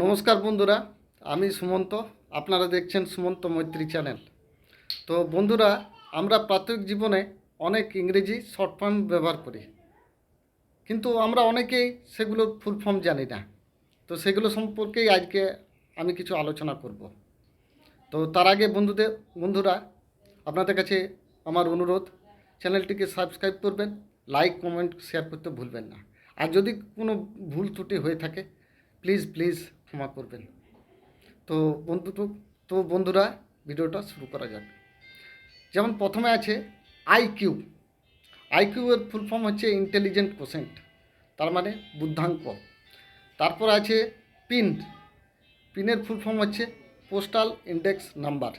নমস্কার বন্ধুরা, আমি সুমন্ত। আপনারা দেখছেন সুমন্ত মৈত্রী চ্যানেল। তো বন্ধুরা, আমরা প্রাত্যহিক জীবনে অনেক ইংরেজি শর্ট ফর্ম ব্যবহার করি। কিন্তু আমরা অনেকেই সেগুলোর ফুল ফর্ম জানি না। তো সেগুলো সম্পর্কেই আজকে আমি কিছু আলোচনা করব। তো তার আগে বন্ধুদের, বন্ধুরা, আপনাদের কাছে আমার অনুরোধ, চ্যানেলটিকে সাবস্ক্রাইব করবেন, লাইক, কমেন্ট, শেয়ার করতে ভুলবেন না। আর যদি কোনো ভুল ত্রুটি হয়ে থাকে, প্লিজ প্লিজ ক্ষমা করবেন। তো বন্ধু, তো তো বন্ধুরা, ভিডিওটা শুরু করা যাক। যেমন প্রথমে আছে আইকিউ আইকিউ এর ফুল ফর্ম হচ্ছে ইন্টেলিজেন্ট কোশেন্ট তার মানে বুদ্ধাঙ্ক। তারপর আছে পিন পিনের ফুল ফর্ম হচ্ছে পোস্টাল ইন্ডেক্স নাম্বার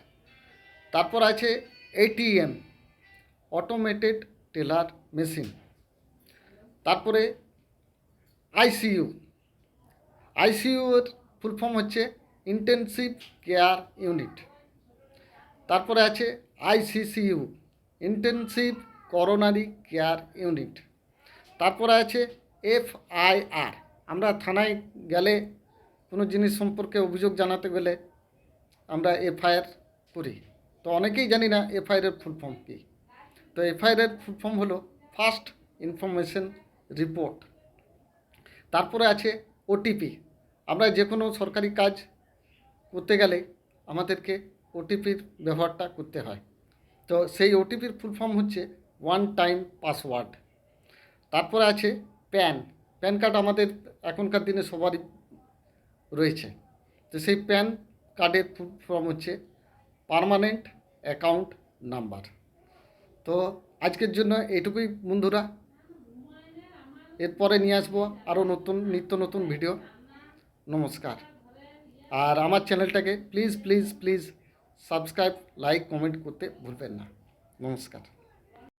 তারপর আছে এটিএম অটোমেটেড টেলার মেশিন তারপরে আইসিইউ আইসিইউ ফুল ফর্ম হচ্ছে ইন্টেনসিভ কেয়ার ইউনিট তারপরে আছে ICCU intensive coronary care unit তারপরে আছে এফআইআর আমরা থানায় গেলে কোনো জিনিস সম্পর্কে অভিযোগ জানাতে গেলে আমরা এফআইআর করি। তো অনেকেই জানি না এফআইআরের ফুল ফর্ম কী। তো এফআইআরের ফুল ফর্ম হলো ফার্স্ট ইনফরমেশন রিপোর্ট তারপরে আছে ওটিপি আমরা যে কোনো সরকারি কাজ করতে গেলে আমাদেরকে ওটিপির ব্যবহারটা করতে হয়। তো সেই ওটিপির ফুল ফর্ম হচ্ছে ওয়ান টাইম পাসওয়ার্ড তারপরে আছে প্যান প্যান কার্ড আমাদের এখনকার দিনে সবারই রয়েছে। তো সেই প্যান কার্ডের ফুল ফর্ম হচ্ছে পার্মানেন্ট অ্যাকাউন্ট নাম্বার তো আজকের জন্য এইটুকুই বন্ধুরা। এরপরে নিয়ে আসব আরও নতুন, নিত্য নতুন ভিডিও নমস্কার। আর আমার চ্যানেলটাকে please please please subscribe like comment করতে ভুলবেন না। নমস্কার।